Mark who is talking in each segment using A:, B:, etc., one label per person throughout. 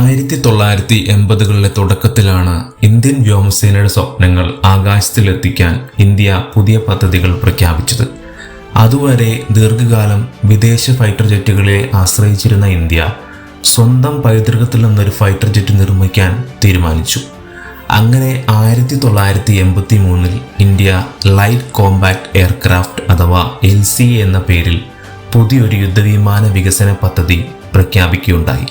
A: ആയിരത്തി തൊള്ളായിരത്തി എൺപതുകളിലെ തുടക്കത്തിലാണ് ഇന്ത്യൻ വ്യോമസേനയുടെ സ്വപ്നങ്ങൾ ആകാശത്തിലെത്തിക്കാൻ ഇന്ത്യ പുതിയ പദ്ധതികൾ പ്രഖ്യാപിച്ചത്. അതുവരെ ദീർഘകാലം വിദേശ ഫൈറ്റർ ജെറ്റുകളെ ആശ്രയിച്ചിരുന്ന ഇന്ത്യ സ്വന്തം പൈതൃകത്തിൽ നിന്നൊരു ഫൈറ്റർ ജെറ്റ് നിർമ്മിക്കാൻ തീരുമാനിച്ചു. അങ്ങനെ ആയിരത്തി തൊള്ളായിരത്തി എൺപത്തി മൂന്നിൽ ഇന്ത്യ ലൈറ്റ് കോമ്പാക്ട് എയർക്രാഫ്റ്റ് അഥവാ എൽ സി എന്ന പേരിൽ പുതിയൊരു യുദ്ധവിമാന വികസന പദ്ധതി പ്രഖ്യാപിക്കുകയുണ്ടായി.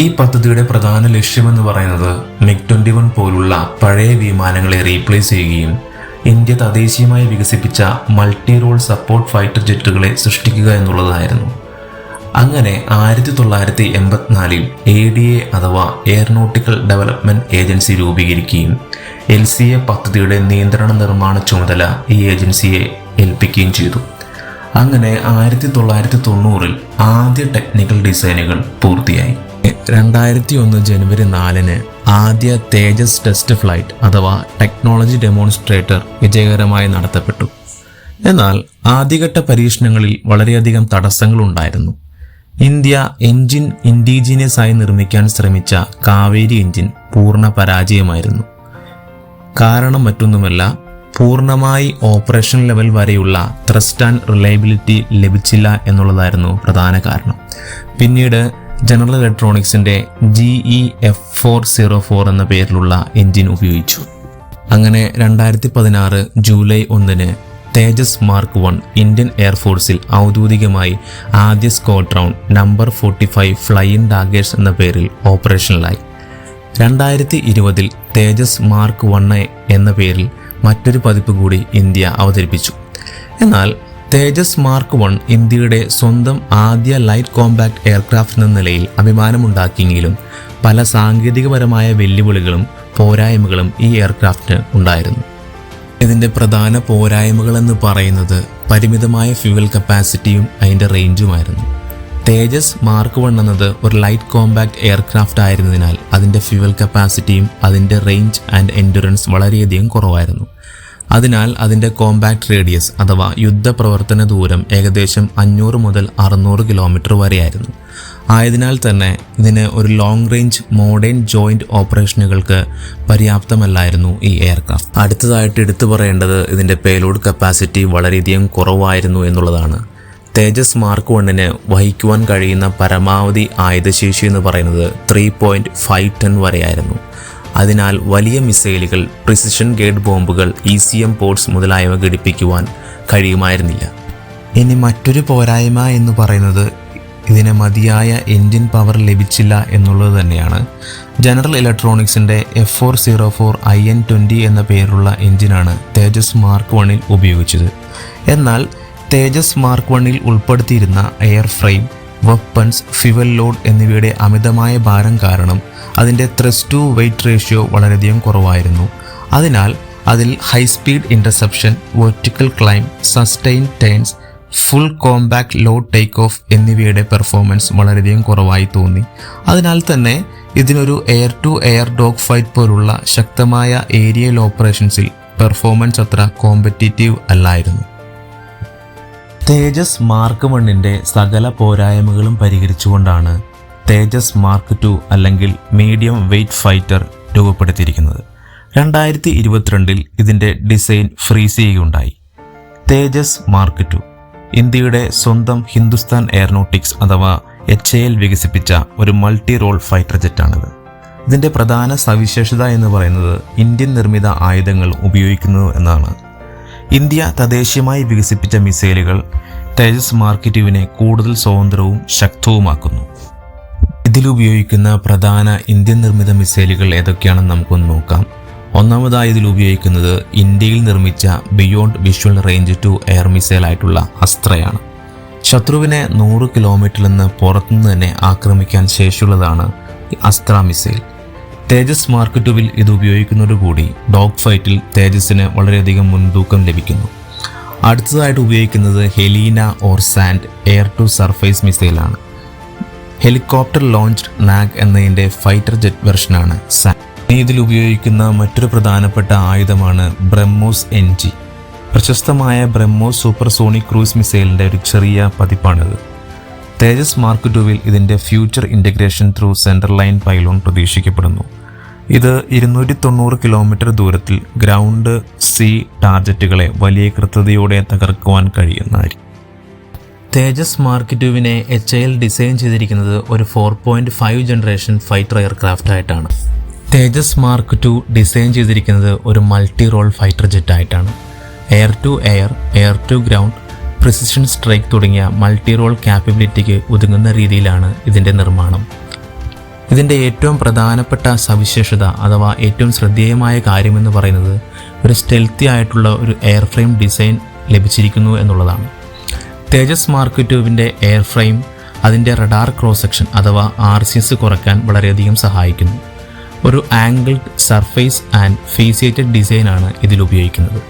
A: ഈ പദ്ധതിയുടെ പ്രധാന ലക്ഷ്യമെന്ന് പറയുന്നത് മിഗ് ട്വന്റി വൺ പോലുള്ള പഴയ വിമാനങ്ങളെ റീപ്ലേസ് ചെയ്യുകയും ഇന്ത്യ തദ്ദേശീയമായി വികസിപ്പിച്ച മൾട്ടി റോൾ സപ്പോർട്ട് ഫൈറ്റർ ജെറ്റുകളെ സൃഷ്ടിക്കുക എന്നുള്ളതായിരുന്നു. അങ്ങനെ ആയിരത്തി തൊള്ളായിരത്തി എൺപത്തിനാലിൽ എ ഡി എ അഥവാ എയർനോട്ടിക്കൽ ഡെവലപ്മെന്റ് ഏജൻസി രൂപീകരിക്കുകയും എൽ സി എ പദ്ധതിയുടെ നിയന്ത്രണ നിർമ്മാണ ചുമതല ഈ ഏജൻസിയെ ഏൽപ്പിക്കുകയും ചെയ്തു. അങ്ങനെ ആയിരത്തി തൊള്ളായിരത്തി തൊണ്ണൂറിൽ ആദ്യ ടെക്നിക്കൽ ഡിസൈനുകൾ പൂർത്തിയായി. രണ്ടായിരത്തി ഒന്ന് ജനുവരി നാലിന് ആദ്യ തേജസ് ടെസ്റ്റ് ഫ്ലൈറ്റ് അഥവാ ടെക്നോളജി ഡെമോൺസ്ട്രേറ്റർ വിജയകരമായി നടത്തപ്പെട്ടു. എന്നാൽ ആദ്യഘട്ട പരീക്ഷണങ്ങളിൽ വളരെയധികം തടസ്സങ്ങളുണ്ടായിരുന്നു. ഇന്ത്യ എഞ്ചിൻ ഇൻഡിജീനിയസ് ആയി നിർമ്മിക്കാൻ ശ്രമിച്ച കാവേരി എഞ്ചിൻ പൂർണ പരാജയമായിരുന്നു. കാരണം മറ്റൊന്നുമല്ല പൂർണമായി ഓപ്പറേഷൻ ലെവൽ വരെയുള്ള ത്രസ്റ്റ് ആൻഡ് റിലയബിലിറ്റി ലഭിച്ചില്ല എന്നുള്ളതായിരുന്നു പ്രധാന കാരണം. പിന്നീട് general ഇലക്ട്രോണിക്സിന്റെ G E F four zero four എന്ന പേരിലുള്ള എഞ്ചിൻ ഉപയോഗിച്ചു. അങ്ങനെ രണ്ടായിരത്തി പതിനാറ് ജൂലൈ ഒന്നിന് തേജസ് മാർക്ക് വൺ ഇന്ത്യൻ എയർഫോഴ്സിൽ ഔദ്യോഗികമായി ആദ്യ squadron number forty five flying daggers എന്ന പേരിൽ ഓപ്പറേഷനിലായി. രണ്ടായിരത്തി ഇരുപതിൽ തേജസ് മാർക്ക് വൺ എന്ന പേരിൽ മറ്റൊരു പതിപ്പ് കൂടി ഇന്ത്യ അവതരിപ്പിച്ചു. എന്നാൽ തേജസ് മാർക്ക് വൺ ഇന്ത്യയുടെ സ്വന്തം ആദ്യ ലൈറ്റ് കോമ്പാക്ട് എയർക്രാഫ്റ്റ് എന്ന നിലയിൽ അഭിമാനമുണ്ടാക്കിയെങ്കിലും പല സാങ്കേതികപരമായ വെല്ലുവിളികളും പോരായ്മകളും ഈ എയർക്രാഫ്റ്റിന് ഉണ്ടായിരുന്നു. ഇതിന്റെ പ്രധാന പോരായ്മകൾ എന്ന് പറയുന്നത് പരിമിതമായ ഫ്യൂവൽ കപ്പാസിറ്റിയും അതിന്റെ റേഞ്ചുമായിരുന്നു. തേജസ് മാർക്ക് വൺ എന്നത് ഒരു ലൈറ്റ് കോമ്പാക്ട് എയർക്രാഫ്റ്റ് ആയിരുന്നതിനാൽ അതിന്റെ ഫ്യൂവൽ കപ്പാസിറ്റിയും അതിന്റെ റേഞ്ച് ആൻഡ് എൻഡുറൻസ് വളരെയധികം കുറവായിരുന്നു. അതിനാൽ അതിന്റെ കോമ്പാക്ട് റേഡിയസ് അഥവാ യുദ്ധപ്രവർത്തന ദൂരം ഏകദേശം അഞ്ഞൂറ് മുതൽ അറുന്നൂറ് കിലോമീറ്റർ വരെയായിരുന്നു. ആയതിനാൽ തന്നെ ഇതിന് ഒരു ലോങ് റേഞ്ച് മോഡേൺ ജോയിന്റ് ഓപ്പറേഷനുകൾക്ക് പര്യാപ്തമല്ലായിരുന്നു ഈ എയർക്രാഫ്റ്റ് അടുത്തതായിട്ട് എടുത്തു പറയേണ്ടത് ഇതിന്റെ പേലോഡ് കപ്പാസിറ്റി വളരെയധികം കുറവായിരുന്നു എന്നുള്ളതാണ്. തേജസ് മാർക്ക് വണ്ണിന് വഹിക്കുവാൻ കഴിയുന്ന പരമാവധി ആയുധശേഷി എന്ന് പറയുന്നത് ത്രീ പോയിന്റ് ഫൈവ് ടെൻ വരെയായിരുന്നു. അതിനാൽ വലിയ മിസൈലുകൾ പ്രിസിഷൻ ഗേഡ് ബോംബുകൾ ഇ സി എം പോർട്സ് മുതലായവ ഘടിപ്പിക്കുവാൻ കഴിയുമായിരുന്നില്ല. ഇനി മറ്റൊരു പോരായ്മ എന്ന് പറയുന്നത് ഇതിന് മതിയായ എൻജിൻ പവർ ലഭിച്ചില്ല എന്നുള്ളത് തന്നെയാണ്. General ഇലക്ട്രോണിക്സിന്റെ F four zero four I N twenty എന്ന പേരുള്ള എഞ്ചിനാണ് തേജസ് മാർക്ക് വണ്ണിൽ ഉപയോഗിച്ചത്. എന്നാൽ തേജസ് മാർക്ക് വണ്ണിൽ ഉൾപ്പെടുത്തിയിരുന്ന air frame weapons fuel load എന്നിവയുടെ അമിതമായ ഭാരം കാരണം അതിന്റെ ത്രസ് ടു വെയ്റ്റ് റേഷ്യോ വളരെയധികം കുറവായിരുന്നു. അതിനാൽ അതിൽ high speed interception vertical climb sustain turns full combat low take off എന്നിവയുടെ പെർഫോമൻസ് വളരെയധികം കുറവായി തോന്നി. അതിനാൽ തന്നെ ഇതിനൊരു air to air dog fight പോലുള്ള ശക്തമായ ഏരിയൽ ഓപ്പറേഷൻസിൽ പെർഫോമൻസ് അത്ര കോമ്പറ്റീറ്റീവ് അല്ലായിരുന്നു. തേജസ് മാർക്ക് വണ്ണിന്റെ സകല പോരായ്മകളും പരിഹരിച്ചുകൊണ്ടാണ് തേജസ് മാർക്ക് ടു അല്ലെങ്കിൽ മീഡിയം വെയ്റ്റ് ഫൈറ്റർ രൂപപ്പെടുത്തിയിരിക്കുന്നത്. രണ്ടായിരത്തി ഇരുപത്തിരണ്ടിൽ ഇതിന്റെ ഡിസൈൻ ഫ്രീസ് ചെയ്യുകയുണ്ടായി തേജസ് മാർക്ക് ടു ഇന്ത്യയുടെ സ്വന്തം ഹിന്ദുസ്ഥാൻ എയറോനോട്ടിക്സ് അഥവാ എച്ച് എൽ വികസിപ്പിച്ച ഒരു മൾട്ടി റോൾ ഫൈറ്റർ ജെറ്റാണിത്. ഇതിന്റെ പ്രധാന സവിശേഷത എന്ന് പറയുന്നത് ഇന്ത്യൻ നിർമ്മിത ആയുധങ്ങൾ ഉപയോഗിക്കുന്നു എന്നാണ്. ഇന്ത്യ തദ്ദേശീയമായി വികസിപ്പിച്ച മിസൈലുകൾ തേജസ് മാർക്കറ്റുവിനെ കൂടുതൽ സ്വതന്ത്രവും ശക്തവുമാക്കുന്നു. ഇതിലുപയോഗിക്കുന്ന പ്രധാന ഇന്ത്യൻ നിർമ്മിത മിസൈലുകൾ ഏതൊക്കെയാണെന്ന് നമുക്കൊന്ന് നോക്കാം. ഒന്നാമതായി ഇതിൽ ഉപയോഗിക്കുന്നത് ഇന്ത്യയിൽ നിർമ്മിച്ച beyond visual range to air missile ആയിട്ടുള്ള അസ്ത്രയാണ്. ശത്രുവിനെ നൂറ് കിലോമീറ്ററിൽ നിന്ന് പുറത്തുനിന്ന് തന്നെ ആക്രമിക്കാൻ ശേഷിയുള്ളതാണ് അസ്ത്ര മിസൈൽ. തേജസ് മാർക്ക് ടുവിൽ ഇത് ഉപയോഗിക്കുന്നതോടുകൂടി ഡോഗ് ഫൈറ്റിൽ തേജസിന് വളരെയധികം മുൻതൂക്കം ലഭിക്കുന്നു. അടുത്തതായിട്ട് ഉപയോഗിക്കുന്നത് Helina or SANT air to surface മിസൈലാണ് helicopter launched Nag എന്നതിന്റെ ഫൈറ്റർ ജെറ്റ് വെർഷനാണ് സാൻഡ് ഇതിൽ ഉപയോഗിക്കുന്ന മറ്റൊരു പ്രധാനപ്പെട്ട ആയുധമാണ് ബ്രഹ്മോസ് എൻ ജി. പ്രശസ്തമായ ബ്രഹ്മോസ് സൂപ്പർസോണിക് ക്രൂസ് മിസൈലിന്റെ ഒരു ചെറിയ പതിപ്പാണിത്. തേജസ് മാർക്ക് ടുവിൽ ഇതിന്റെ future integration through central line pylon പ്രതീക്ഷിക്കപ്പെടുന്നു. ഇത് ഇരുന്നൂറ്റി തൊണ്ണൂറ് കിലോമീറ്റർ ദൂരത്തിൽ ഗ്രൗണ്ട് സി ടാർജറ്റുകളെ വലിയ കൃത്യതയോടെ തകർക്കുവാൻ കഴിയുന്നതായിരിക്കും. തേജസ് മാർക്ക് ടുവിനെ എച്ച് എൽ ഡിസൈൻ ചെയ്തിരിക്കുന്നത് ഒരു four point five generation fighter aircraft ആയിട്ടാണ്. തേജസ് മാർക്ക് ടു ഡിസൈൻ ചെയ്തിരിക്കുന്നത് ഒരു മൾട്ടി റോൾ ഫൈറ്റർ ജെറ്റ് ആയിട്ടാണ്. Air to air air to ground precision strike തുടങ്ങിയ മൾട്ടി റോൾ ക്യാപ്പബിലിറ്റിക്ക് ഒതുങ്ങുന്ന രീതിയിലാണ് ഇതിന്റെ നിർമ്മാണം. ഇതിന്റെ ഏറ്റവും പ്രധാനപ്പെട്ട സവിശേഷത അഥവാ ഏറ്റവും ശ്രദ്ധേയമായ കാര്യമെന്ന് പറയുന്നത് ഒരു സ്റ്റെൽത്തി ആയിട്ടുള്ള ഒരു എയർ ഫ്രെയിം ഡിസൈൻ ലഭിച്ചിരിക്കുന്നു എന്നുള്ളതാണ്. തേജസ് മാർക്ക് ടുവിന്റെ എയർ ഫ്രെയിം അതിന്റെ റഡാർ ക്രോസ് സെക്ഷൻ അഥവാ ആർ സി എസ് കുറയ്ക്കാൻ വളരെയധികം സഹായിക്കുന്നു. ഒരു ആംഗിൾഡ് സർഫേസ് ആൻഡ് ഫേസിയേറ്റഡ് ഡിസൈനാണ് ഇതിൽ ഉപയോഗിക്കുന്നത്.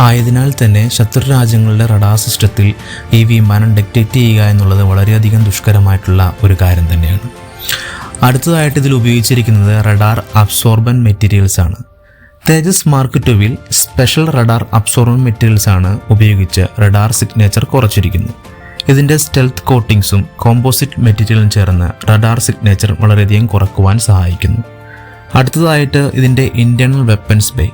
A: ആയതിനാൽ തന്നെ ശത്രു രാജ്യങ്ങളുടെ റഡാർ സിസ്റ്റത്തിൽ ഈ വിമാനം ഡെക്റ്റേറ്റ് ചെയ്യുക എന്നുള്ളത് വളരെയധികം ദുഷ്കരമായിട്ടുള്ള ഒരു കാര്യം തന്നെയാണ്. അടുത്തതായിട്ട് ഇതിൽ ഉപയോഗിച്ചിരിക്കുന്നത് റഡാർ അബ്സോർബൻ മെറ്റീരിയൽസ് ആണ്. തേജസ് മാർക്ക് ടുവിൽ സ്പെഷ്യൽ റഡാർ അബ്സോർബൻ മെറ്റീരിയൽസ് ആണ് ഉപയോഗിച്ച് റഡാർ സിഗ്നേച്ചർ കുറച്ചിരിക്കുന്നു. ഇതിന്റെ സ്റ്റെൽത്ത് കോട്ടിങ്സും കോമ്പോസിറ്റ് മെറ്റീരിയലും ചേർന്ന് റഡാർ സിഗ്നേച്ചർ വളരെയധികം കുറക്കുവാൻ സഹായിക്കുന്നു. അടുത്തതായിട്ട് ഇതിന്റെ internal weapons bay.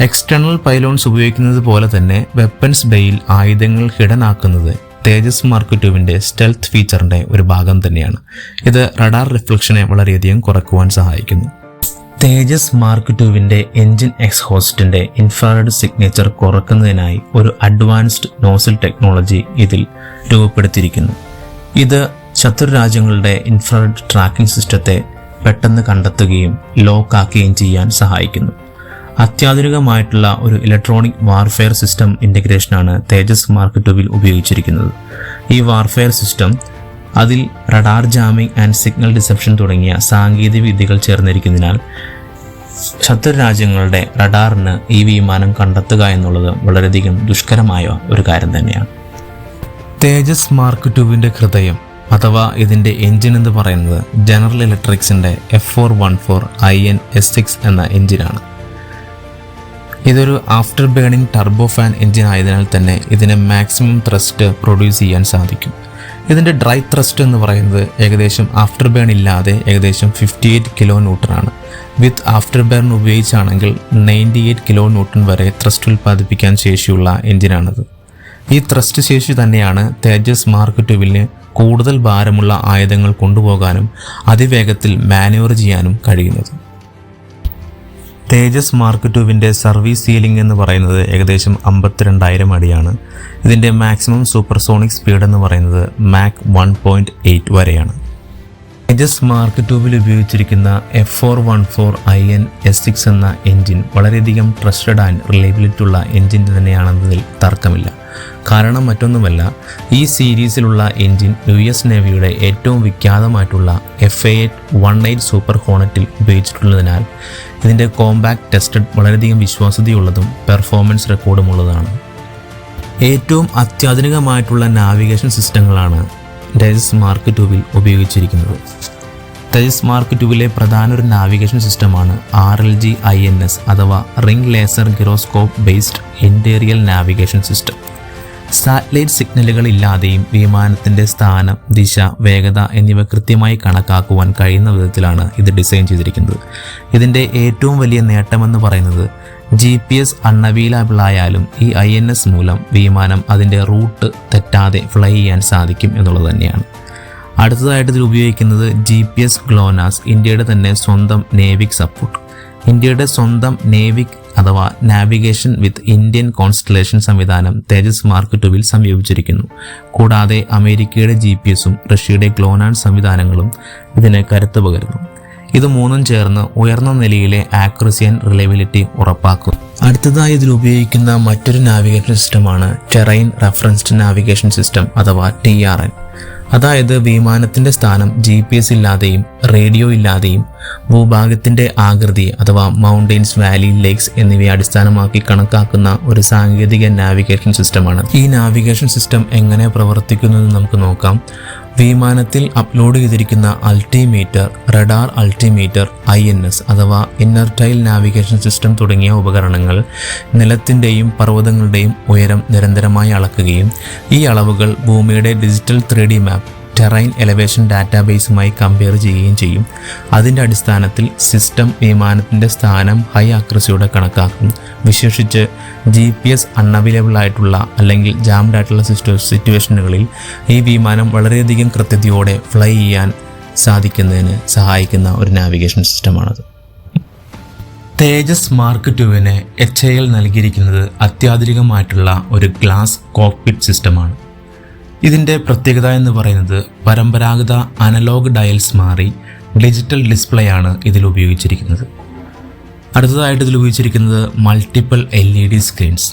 A: External pylons ഉപയോഗിക്കുന്നത് പോലെ തന്നെ വെപ്പൻസ് ബേയിൽ ആയുധങ്ങൾ ഹിഡനാക്കുന്നത് തേജസ് മാർക്ക് ടുവിന്റെ സ്റ്റെൽത്ത് ഫീച്ചറിന്റെ ഒരു ഭാഗം തന്നെയാണ്. ഇത് റഡാർ റിഫ്ലക്ഷനെ വളരെയധികം കുറക്കുവാൻ സഹായിക്കുന്നു. തേജസ് മാർക്ക് ടുവിന്റെ എഞ്ചിൻ എക്സ്ഹോസ്റ്റിന്റെ ഇൻഫ്രാറെഡ് സിഗ്നേച്ചർ കുറക്കുന്നതിനായി ഒരു അഡ്വാൻസ്ഡ് നോസൽ ടെക്നോളജി ഇതിൽ രൂപപ്പെടുത്തിയിരിക്കുന്നു. ഇത് ശത്രു രാജ്യങ്ങളുടെ ഇൻഫ്രാറെഡ് ട്രാക്കിംഗ് സിസ്റ്റത്തെ പെട്ടെന്ന് കണ്ടെത്തുകയും ലോക്കാക്കുകയും ചെയ്യാൻ സഹായിക്കുന്നു. അത്യാധുനികമായിട്ടുള്ള ഒരു ഇലക്ട്രോണിക് വാർഫെയർ സിസ്റ്റം ഇന്റഗ്രേഷനാണ് തേജസ് മാർക്ക് ടുവിൽ ഉപയോഗിച്ചിരിക്കുന്നത്. ഈ വാർഫെയർ സിസ്റ്റം അതിൽ radar jamming and signal deception തുടങ്ങിയ സാങ്കേതിക വിദ്യകൾ ചേർന്നിരിക്കുന്നതിനാൽ ശത്രു രാജ്യങ്ങളുടെ റഡാറിന് ഈ വിമാനം കണ്ടെത്തുക എന്നുള്ളത് വളരെയധികം ദുഷ്കരമായ ഒരു കാര്യം തന്നെയാണ്. തേജസ് മാർക്ക് ടുവിന്റെ ഹൃദയം അഥവാ ഇതിന്റെ എൻജിൻ എന്ന് പറയുന്നത് general ഇലക്ട്രിക്സിന്റെ F four one four I N S six എന്ന എഞ്ചിനാണ്. ഇതൊരു after burning turbo fan engine ആയതിനാൽ തന്നെ ഇതിന് മാക്സിമം ത്രസ്റ്റ് പ്രൊഡ്യൂസ് ചെയ്യാൻ സാധിക്കും. ഇതിന്റെ ഡ്രൈ ത്രസ്റ്റ് എന്ന് പറയുന്നത് ഏകദേശം ആഫ്റ്റർ ബേൺ ഇല്ലാതെ ഏകദേശം ഫിഫ്റ്റി എയ്റ്റ് കിലോ ന്യൂട്ടനാണ് വിത്ത് ആഫ്റ്റർ ബേൺ ഉപയോഗിച്ചാണെങ്കിൽ നയന്റി എയ്റ്റ് കിലോ ന്യൂട്ടൺ വരെ ത്രസ്റ്റ് ഉൽപ്പാദിപ്പിക്കാൻ ശേഷിയുള്ള എൻജിനാണിത് ഈ ത്രസ്റ്റ് ശേഷി തന്നെയാണ് തേജസ് മാർക്ക് ടുവിലിന് കൂടുതൽ ഭാരമുള്ള ആയുധങ്ങൾ കൊണ്ടുപോകാനും അതിവേഗത്തിൽ മാനുവർ ചെയ്യാനും കഴിയുന്നത്. തേജസ് മാർക്ക് ടുവിന്റെ സർവീസ് സീലിംഗ് എന്ന് പറയുന്നത് ഏകദേശം അമ്പത്തിരണ്ടായിരം അടിയാണ്. ഇതിന്റെ മാക്സിമം സൂപ്പർസോണിക് സ്പീഡ് എന്ന് പറയുന്നത് മാക് വൺ പോയിന്റ് എയ്റ്റ് വരെയാണ്. തേജസ് മാർക്ക് ടുവിൽ ഉപയോഗിച്ചിരിക്കുന്ന F four one four I N S six എന്ന എൻജിൻ വളരെയധികം ട്രസ്റ്റഡ് ആൻഡ് റിലയബിലിറ്റി ഉള്ള എൻജിൻ തന്നെയാണെന്നതിൽ തർക്കമില്ല. കാരണം മറ്റൊന്നുമല്ല ഈ സീരീസിലുള്ള എൻജിൻ യു എസ് നേവിയുടെ ഏറ്റവും വിഖ്യാതമായിട്ടുള്ള F A eight one eight super ഹോണറ്റിൽ ഉപയോഗിച്ചിട്ടുള്ളതിനാൽ ഇതിന്റെ കോമ്പാക്ട് ടെസ്റ്റഡ് വളരെയധികം വിശ്വാസ്യതയുള്ളതും പെർഫോമൻസ് റെക്കോർഡുമുള്ളതാണ്. ഏറ്റവും അത്യാധുനികമായിട്ടുള്ള നാവിഗേഷൻ സിസ്റ്റങ്ങളാണ് ഡെസ് മാർക്ക് ടുവിൽ ഉപയോഗിച്ചിരിക്കുന്നത്. തേജസ് മാർക്ക് ടുവിലെ പ്രധാന ഒരു നാവിഗേഷൻ സിസ്റ്റമാണ് R L G I N S അഥവാ ring laser gyroscope based inertial navigation system. Satellite സിഗ്നലുകൾ ഇല്ലാതെയും വിമാനത്തിന്റെ സ്ഥാനം ദിശ വേഗത എന്നിവ കൃത്യമായി കണക്കാക്കുവാൻ കഴിയുന്ന വിധത്തിലാണ് ഇത് ഡിസൈൻ ചെയ്തിരിക്കുന്നത്. ഇതിന്റെ ഏറ്റവും വലിയ നേട്ടമെന്ന് പറയുന്നത് ജി പി എസ് അൺഅവൈലബിൾ ആയാലും ഈ ഐ എൻ എസ് മൂലം വിമാനം അതിന്റെ റൂട്ട് തെറ്റാതെ ഫ്ലൈ ചെയ്യാൻ സാധിക്കും എന്നുള്ളത് തന്നെയാണ്. അടുത്തതായിട്ട് ഇതിൽ ഉപയോഗിക്കുന്നത് ജി പി എസ് ഗ്ലോനാസ് ഇന്ത്യയുടെ തന്നെ സ്വന്തം നേവിക് സപ്പോർട്ട്. ഇന്ത്യയുടെ സ്വന്തം നേവിക് അഥവാ നാവിഗേഷൻ വിത്ത് ഇന്ത്യൻ കോൺസ്റ്റലേഷൻ സംവിധാനം തേജസ് മാർക്ക് ടുവിൽ സംയോജിച്ചിരിക്കുന്നു. കൂടാതെ അമേരിക്കയുടെ ജി പി എസും റഷ്യയുടെ ഗ്ലോനാൻ സംവിധാനങ്ങളും ഇതിന് കരുത്ത് പകരുന്നു. ഇത് മൂന്നും ചേർന്ന് ഉയർന്ന നിലയിലെ ആക്യുറസി ആൻഡ് റിലയബിലിറ്റി ഉറപ്പാക്കും അടുത്തതായി ഇതിൽ ഉപയോഗിക്കുന്ന മറ്റൊരു നാവിഗേഷൻ സിസ്റ്റമാണ് ടെറൈൻ റെഫറൻസ്ഡ് നാവിഗേഷൻ സിസ്റ്റം അഥവാ ടി ആർ എൻ അതായത് വിമാനത്തിന്റെ സ്ഥാനം ജി പി എസ് ഇല്ലാതെയും റേഡിയോ ഇല്ലാതെയും ഭൂഭാഗത്തിന്റെ ആകൃതി അഥവാ മൗണ്ടെയിൻസ് വാലി ലേക്സ് എന്നിവയെ അടിസ്ഥാനമാക്കി കണക്കാക്കുന്ന ഒരു സാങ്കേതിക നാവിഗേഷൻ സിസ്റ്റമാണ് ഈ നാവിഗേഷൻ സിസ്റ്റം എങ്ങനെ പ്രവർത്തിക്കുന്നു എന്ന് നമുക്ക് നോക്കാം. വിമാനത്തിൽ അപ്ലോഡ് ചെയ്തിരിക്കുന്ന altimeter radar altimeter I N S അഥവാ ഇന്നർടൈൽ നാവിഗേഷൻ സിസ്റ്റം തുടങ്ങിയ ഉപകരണങ്ങൾ നിലത്തിന്റെയും പർവതങ്ങളുടെയും ഉയരം നിരന്തരമായി അളക്കുകയും ഈ അളവുകൾ ഭൂമിയുടെ digital three map terrain elevation ഡാറ്റാബേസുമായി compare ചെയ്യുകയും ചെയ്യും. അതിന്റെ അടിസ്ഥാനത്തിൽ സിസ്റ്റം വിമാനത്തിന്റെ സ്ഥാനം ഹൈ ആക്രസിയോടെ കണക്കാക്കും. വിശേഷിച്ച് ജി പി എസ് അൺഅവൈലബിൾ ആയിട്ടുള്ള അല്ലെങ്കിൽ ജാംഡ് ആയിട്ടുള്ള സിറ്റുവേഷനുകളിൽ ഈ വിമാനം വളരെയധികം കൃത്യതയോടെ ഫ്ലൈ ചെയ്യാൻ സാധിക്കുന്നതിന് സഹായിക്കുന്ന ഒരു നാവിഗേഷൻ സിസ്റ്റമാണത് തേജസ് മാർക്ക് ടുവിന് എച്ച് ഐ എൽ നൽകിയിരിക്കുന്നത് അത്യാധുനികമായിട്ടുള്ള ഒരു ഗ്ലാസ് കോക്പിറ്റ് സിസ്റ്റമാണ്. ഇതിന്റെ പ്രത്യേകത എന്ന് പറയുന്നത് പരമ്പരാഗത അനലോഗ് ഡയൽസ് മാറി ഡിജിറ്റൽ ഡിസ്പ്ലേ ആണ് ഇതിൽ ഉപയോഗിച്ചിരിക്കുന്നത്. അടുത്തതായിട്ട് ഇതിൽ ഉപയോഗിച്ചിരിക്കുന്നത് multiple L E D screens.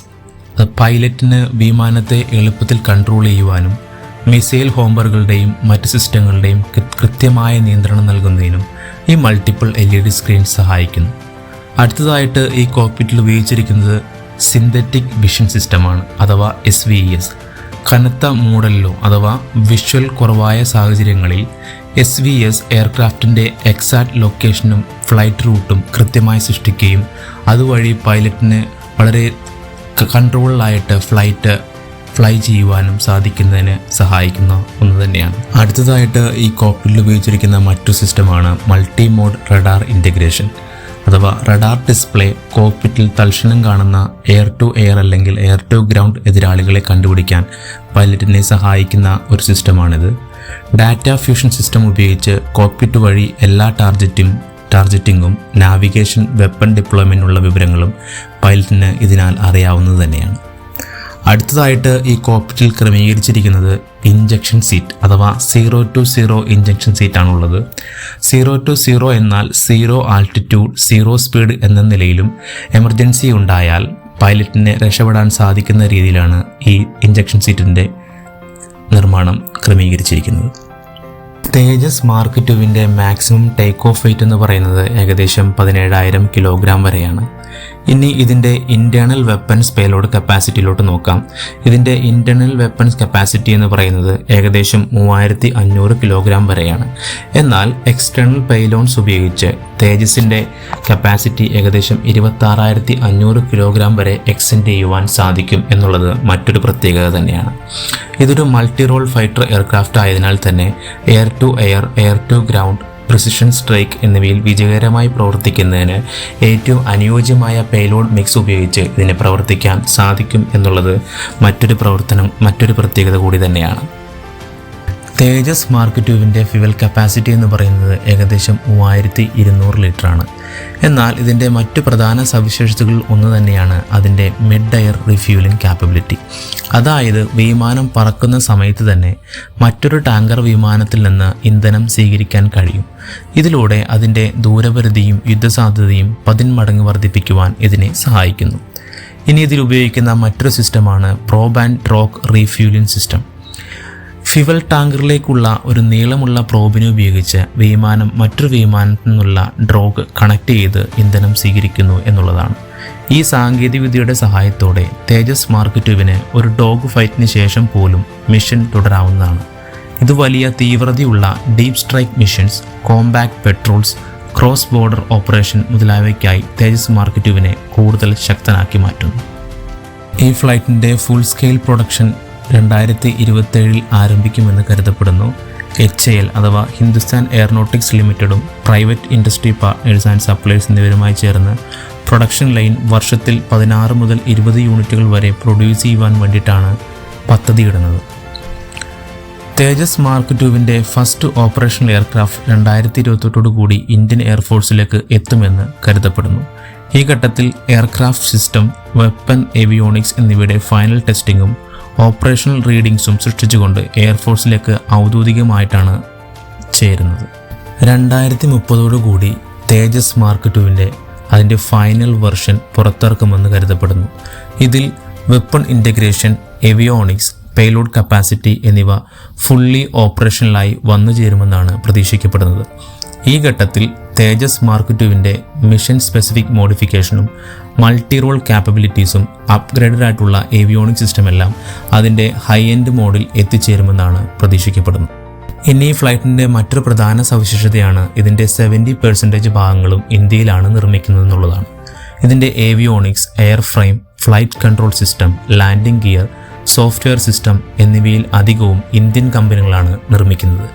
A: പൈലറ്റിന് വിമാനത്തെ എളുപ്പത്തിൽ കൺട്രോൾ ചെയ്യുവാനും മിസൈൽ ഹോംബറുകളുടെയും മറ്റ് സിസ്റ്റങ്ങളുടെയും കൃത്യമായ നിയന്ത്രണം നൽകുന്നതിനും ഈ multiple L E D screen സഹായിക്കുന്നു. അടുത്തതായിട്ട് ഈ കോക്പിറ്റിൽ ഉപയോഗിച്ചിരിക്കുന്നത് സിന്തറ്റിക് വിഷൻ സിസ്റ്റമാണ് അഥവാ എസ് വി എസ്. കനത്ത മൂടലിലോ അഥവാ വിഷ്വൽ കുറവായ സാഹചര്യങ്ങളിൽ എസ് വി എസ് എയർക്രാഫ്റ്റിന്റെ എക്സാക്ട് ലൊക്കേഷനും ഫ്ലൈറ്റ് റൂട്ടും കൃത്യമായി സൃഷ്ടിക്കുകയും അതുവഴി പൈലറ്റിന് വളരെ കൺട്രോളിലായിട്ട് ഫ്ലൈറ്റ് ഫ്ലൈ ചെയ്യുവാനും സാധിക്കുന്നതിന് സഹായിക്കുന്ന ഒന്ന് തന്നെയാണ്. അടുത്തതായിട്ട് ഈ കോപ്പിൽ ഉപയോഗിച്ചിരിക്കുന്ന മറ്റു സിസ്റ്റമാണ് മൾട്ടി മോഡ് റഡാർ ഇന്റഗ്രേഷൻ അഥവാ റഡാർ ഡിസ്പ്ലേ കോക്പിറ്റിൽ തൽക്ഷണം കാണുന്ന എയർ ടു എയർ അല്ലെങ്കിൽ എയർ ടു ഗ്രൗണ്ട് എതിരാളികളെ കണ്ടുപിടിക്കാൻ പൈലറ്റിനെ സഹായിക്കുന്ന ഒരു സിസ്റ്റമാണിത്. ഡാറ്റ ഫ്യൂഷൻ സിസ്റ്റം ഉപയോഗിച്ച് കോക്പിറ്റ് വഴി എല്ലാ ടാർജറ്റും ടാർജറ്റിങ്ങും നാവിഗേഷൻ വെപ്പൺ ഡിപ്ലോയ്മെന്റുള്ള വിവരങ്ങളും പൈലറ്റിന് ഇതിനാൽ അറിയാവുന്നത് തന്നെയാണ്. അടുത്തതായിട്ട് ഈ കോപ്പിറ്റിൽ ക്രമീകരിച്ചിരിക്കുന്നത് ഇഞ്ചക്ഷൻ സീറ്റ് അഥവാ സീറോ ടു സീറോ ഇഞ്ചക്ഷൻ സീറ്റാണുള്ളത് സീറോ ടു സീറോ എന്നാൽ സീറോ ആൾട്ടിറ്റ്യൂഡ് സീറോ സ്പീഡ് എന്ന നിലയിലും എമർജൻസി ഉണ്ടായാൽ പൈലറ്റിനെ രക്ഷപ്പെടാൻ സാധിക്കുന്ന രീതിയിലാണ് ഈ ഇഞ്ചക്ഷൻ സീറ്റിന്റെ നിർമ്മാണം ക്രമീകരിച്ചിരിക്കുന്നത്. തേജസ് മാർക്ക് ടുവിന്റെ മാക്സിമം ടേക്ക് ഓഫ് വെയിറ്റ് എന്ന് പറയുന്നത് ഏകദേശം പതിനേഴായിരം കിലോഗ്രാം വരെയാണ്. ഇനി ഇതിന്റെ ഇന്റേർണൽ വെപ്പൺസ് പേലോഡ് കപ്പാസിറ്റിയിലോട്ട് നോക്കാം. ഇതിന്റെ ഇന്റേർണൽ വെപ്പൺസ് കപ്പാസിറ്റി എന്ന് പറയുന്നത് ഏകദേശം മൂവായിരത്തി അഞ്ഞൂറ് കിലോഗ്രാം വരെയാണ്. എന്നാൽ എക്സ്റ്റേണൽ പേലോൺസ് ഉപയോഗിച്ച് തേജസിന്റെ കപ്പാസിറ്റി ഏകദേശം ഇരുപത്താറായിരത്തി അഞ്ഞൂറ് കിലോഗ്രാം വരെ എക്സ്റ്റെൻഡ് ചെയ്യുവാൻ സാധിക്കും എന്നുള്ളത് മറ്റൊരു പ്രത്യേകത തന്നെയാണ്. ഇതൊരു മൾട്ടി റോൾ ഫൈറ്റർ എയർക്രാഫ്റ്റ് ആയതിനാൽ തന്നെ air to air air to ground precision strike എന്നിവയിൽ വിജയകരമായി പ്രവർത്തിക്കുന്നതിന് ഏറ്റവും അനുയോജ്യമായ പേലോഡ് മിക്സ് ഉപയോഗിച്ച് ഇതിനെ പ്രവർത്തിക്കാൻ സാധിക്കും എന്നുള്ളത് മറ്റൊരു പ്രവർത്തനം മറ്റൊരു പ്രത്യേകത കൂടി തന്നെയാണ്. തേജസ് മാർക്ക് ടുവിന്റെ ഫ്യുവൽ കപ്പാസിറ്റി എന്ന് പറയുന്നത് ഏകദേശം മൂവായിരത്തി ഇരുന്നൂറ് ലിറ്ററാണ്. എന്നാൽ ഇതിന്റെ മറ്റു പ്രധാന സവിശേഷതകൾ ഒന്ന് തന്നെയാണ് അതിന്റെ മിഡ് എയർ റിഫ്യൂലിംഗ് കാപ്പബിലിറ്റി അതായത് വിമാനം പറക്കുന്ന സമയത്ത് തന്നെ മറ്റൊരു ടാങ്കർ വിമാനത്തിൽ നിന്ന് ഇന്ധനം സ്വീകരിക്കാൻ കഴിയും. ഇതിലൂടെ അതിന്റെ ദൂരപരിധിയും യുദ്ധസാധ്യതയും പതിന്മടങ്ങ് വർദ്ധിപ്പിക്കുവാൻ ഇതിനെ സഹായിക്കുന്നു. ഇനി ഇതിൽ ഉപയോഗിക്കുന്ന മറ്റൊരു സിസ്റ്റമാണ് probe and drogue refuelling system fuel ടാങ്കറിലേക്കുള്ള ഒരു നീളമുള്ള പ്രോബിനെ ഉപയോഗിച്ച് വിമാനം മറ്റൊരു വിമാനത്തിൽ നിന്നുള്ള ഡ്രോഗ് കണക്ട് ചെയ്ത് ഇന്ധനം സ്വീകരിക്കുന്നു എന്നുള്ളതാണ്. ഈ സാങ്കേതികവിദ്യയുടെ സഹായത്തോടെ തേജസ് മാർക്ക് ടുവിന് ഒരു ഡോഗ് ഫൈറ്റിന് ശേഷം പോലും മിഷൻ തുടരാവുന്നതാണ്. ഇത് വലിയ തീവ്രതയുള്ള deep strike missions combat patrols cross border operation മുതലായവയ്ക്കായി Tejas mark ടുവിനെ കൂടുതൽ ശക്തനാക്കി മാറ്റുന്നു. ഈ ഫ്ലൈറ്റിന്റെ ഫുൾ സ്കെയിൽ പ്രൊഡക്ഷൻ രണ്ടായിരത്തി ഇരുപത്തേഴിൽ ആരംഭിക്കുമെന്ന് കരുതപ്പെടുന്നു. എച്ച് എൽ അഥവാ Hindustan aeronautics ലിമിറ്റഡും private industry partners and supplies എന്നിവരുമായി ചേർന്ന് പ്രൊഡക്ഷൻ ലൈൻ വർഷത്തിൽ പതിനാറ് മുതൽ ഇരുപത് യൂണിറ്റുകൾ വരെ പ്രൊഡ്യൂസ് ചെയ്യുവാൻ വേണ്ടിയിട്ടാണ് പദ്ധതിയിടുന്നത്. തേജസ് മാർക്ക് ടുവിന്റെ ഫസ്റ്റ് ഓപ്പറേഷണൽ എയർക്രാഫ്റ്റ് രണ്ടായിരത്തി ഇരുപത്തെട്ടോടു കൂടി ഇന്ത്യൻ എയർഫോഴ്സിലേക്ക് എത്തുമെന്ന് കരുതപ്പെടുന്നു. ഈ ഘട്ടത്തിൽ എയർക്രാഫ്റ്റ് സിസ്റ്റം വെപ്പൺ ഏവിയോണിക്സ് എന്നിവയുടെ ഫൈനൽ ടെസ്റ്റിംഗും ഓപ്പറേഷണൽ റീഡിങ്സും സൃഷ്ടിച്ചുകൊണ്ട് എയർഫോഴ്സിലേക്ക് ഔദ്യോഗികമായിട്ടാണ് ചേരുന്നത്. രണ്ടായിരത്തി മുപ്പതോടുകൂടി തേജസ് മാർക്ക് ടുവിന്റെ അതിന്റെ ഫൈനൽ വെർഷൻ പുറത്തിറക്കുമെന്ന് കരുതപ്പെടുന്നു. ഇതിൽ weapon integration avionics payload capacity എന്നിവ ഫുള്ളി ഓപ്പറേഷനിലായി വന്നു ചേരുമെന്നാണ് പ്രതീക്ഷിക്കപ്പെടുന്നത്. ഈ ഘട്ടത്തിൽ തേജസ് മാർക്ക് ടുവിന്റെ മിഷൻ സ്പെസിഫിക് മോഡിഫിക്കേഷനും മൾട്ടി റോൾ ക്യാപ്പബിലിറ്റീസും അപ്ഗ്രേഡഡ് ആയിട്ടുള്ള ഏവിയോണിക് സിസ്റ്റം എല്ലാം അതിന്റെ ഹൈ എൻഡ് മോഡിൽ എത്തിച്ചേരുമെന്നാണ് പ്രതീക്ഷിക്കപ്പെടുന്നത്. ഇനി ഈ ഫ്ലൈറ്റിന്റെ മറ്റൊരു പ്രധാന സവിശേഷതയാണ് ഇതിന്റെ സെവന്റി പെർസെന്റേജ് ഭാഗങ്ങളും ഇന്ത്യയിലാണ് നിർമ്മിക്കുന്നത് എന്നുള്ളതാണ് ഇതിന്റെ avionics airframe flight control system landing gear software system എന്നിവയിൽ അധികവും ഇന്ത്യൻ കമ്പനികളാണ് നിർമ്മിക്കുന്നത്.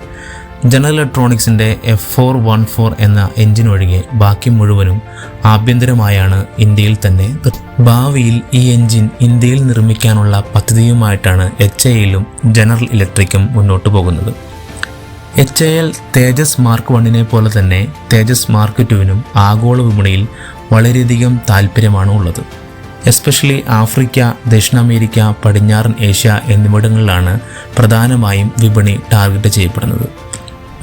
A: ജനറൽ ഇലക്ട്രോണിക്സിന്റെ എഫ് ഫോർ വൺ ഫോർ എന്ന എഞ്ചിൻ ഒഴികെ ബാക്കി മുഴുവനും ആഭ്യന്തരമായാണ് ഇന്ത്യയിൽ തന്നെ. ഭാവിയിൽ ഈ എഞ്ചിൻ ഇന്ത്യയിൽ നിർമ്മിക്കാനുള്ള പദ്ധതിയുമായിട്ടാണ് എച്ച് എയിലും ജനറൽ ഇലക്ട്രിക്കും മുന്നോട്ട് പോകുന്നത്. H A L Tejas mark വണ്ണിനെ പോലെ തന്നെ തേജസ് മാർക്ക് ടുവിനും ആഗോള വിപണിയിൽ വളരെയധികം താല്പര്യമാണ് ഉള്ളത്. എസ്പെഷ്യലി ആഫ്രിക്ക ദക്ഷിണാമേരിക്ക പടിഞ്ഞാറൻ ഏഷ്യ എന്നിവിടങ്ങളിലാണ് പ്രധാനമായും വിപണി ടാർഗറ്റ് ചെയ്യപ്പെടുന്നത്.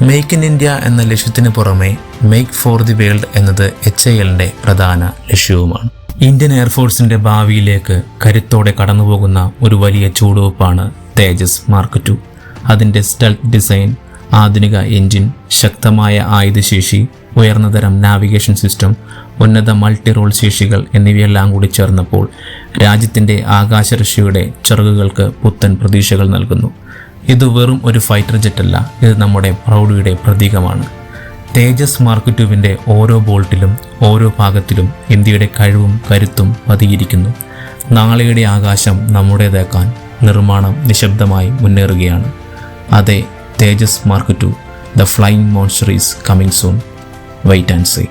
A: മേക്ക് ഇൻ ഇന്ത്യ എന്ന ലക്ഷ്യത്തിന് പുറമെ മേക്ക് ഫോർ ദി വേൾഡ് എന്നത് എച്ച് ഐ എല്ലിന്റെ പ്രധാന ലക്ഷ്യവുമാണ്. ഇന്ത്യൻ എയർഫോഴ്സിന്റെ ഭാവിയിലേക്ക് കരുത്തോടെ കടന്നുപോകുന്ന ഒരു വലിയ ചൂടുവെപ്പാണ് തേജസ് മാർക്ക് ടു. അതിന്റെ സ്റ്റെൽത്ത് ഡിസൈൻ ആധുനിക എഞ്ചിൻ ശക്തമായ ആയുധശേഷി ഉയർന്നതരം നാവിഗേഷൻ സിസ്റ്റം ഉന്നത മൾട്ടി റോൾ ശേഷികൾ എന്നിവയെല്ലാം കൂടി ചേർന്നപ്പോൾ രാജ്യത്തിന്റെ ആകാശരക്ഷയുടെ ചിറകുകൾക്ക് പുത്തൻ പ്രതീക്ഷകൾ നൽകുന്നു. ഇത് വെറും ഒരു ഫൈറ്റർ ജെറ്റ് അല്ല. ഇത് നമ്മുടെ പ്രൗഢിയുടെ പ്രതീകമാണ്. തേജസ് മാർക്ക് ടുവിന്റെ ഓരോ ബോൾട്ടിലും ഓരോ ഭാഗത്തിലും ഇന്ത്യയുടെ കഴിവും കരുത്തും പതിയിരിക്കുന്നു. നാളെയുടെ ആകാശം നമ്മുടേതാക്കാൻ നിർമ്മാണം നിശബ്ദമായി മുന്നേറുകയാണ്. അതെ Tejas mark two the flying monster is coming soon wait and see